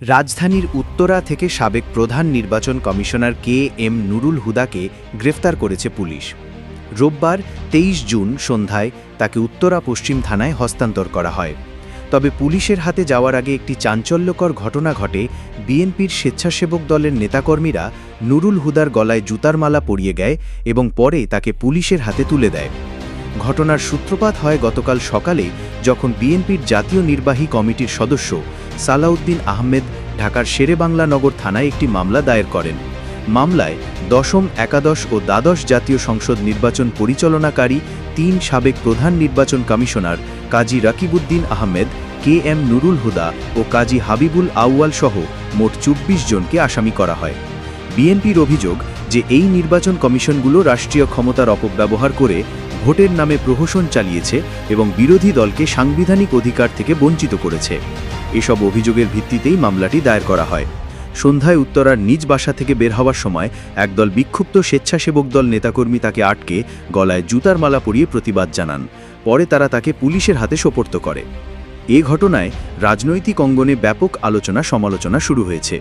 রাজধানীর উত্তরা থেকে সাবেক প্রধান নির্বাচন কমিশনার কে এম নুরুল হুদাকে গ্রেফতার করেছে পুলিশ। রোববার তেইশ জুন সন্ধ্যায় তাকে উত্তরা পশ্চিম থানায় হস্তান্তর করা হয়। তবে পুলিশের হাতে যাওয়ার আগে একটি চাঞ্চল্যকর ঘটনা ঘটে বিএনপির স্বেচ্ছাসেবক দলের নেতাকর্মীরা নুরুল হুদার গলায় জুতার মালা পরিয়ে গায় এবং পরে তাকে পুলিশের হাতে তুলে দেয়। ঘটনার সূত্রপাত হয় গতকাল সকালে যখন বিএনপির জাতীয় নির্বাহী কমিটির সদস্য সালাউদ্দিন আহমেদ ঢাকার শেরেবাংলা নগর থানায় একটি মামলা দায়ের করেন। মামলায় দশম, একাদশ ও দ্বাদশ জাতীয় সংসদ নির্বাচন পরিচালনাকারী তিন সাবেক প্রধান নির্বাচন commissioner Kazi Rakibuddin Ahmed, K M Nurul Huda ও কাজী হাবিবুল আউয়াল সহ মোট চব্বিশ জনকে আসামি করা হয়। বিএনপির অভিযোগ যে এই নির্বাচন কমিশনগুলো রাষ্ট্রীয় ক্ষমতার অপব্যবহার করে ভোটের নামে প্রহসন চালিয়েছে এবং বিরোধী দলকে সাংবিধানিক অধিকার থেকে বঞ্চিত করেছে। এসব অভিযোগের ভিত্তিতেই মামলাটি দায়ের করা হয়। সন্ধ্যায় উত্তরার নিজ বাসা থেকে বের হওয়ার সময় একদল বিক্ষুব্ধ স্বেচ্ছাসেবক দল নেতাকর্মী তাকে আটকে গলায় জুতার মালা পরিয়ে প্রতিবাদ জানান। পরে তারা তাকে পুলিশের হাতে সোপর্দ করে। এ ঘটনায় রাজনৈতিক অঙ্গনে ব্যাপক আলোচনা সমালোচনা শুরু হয়েছে।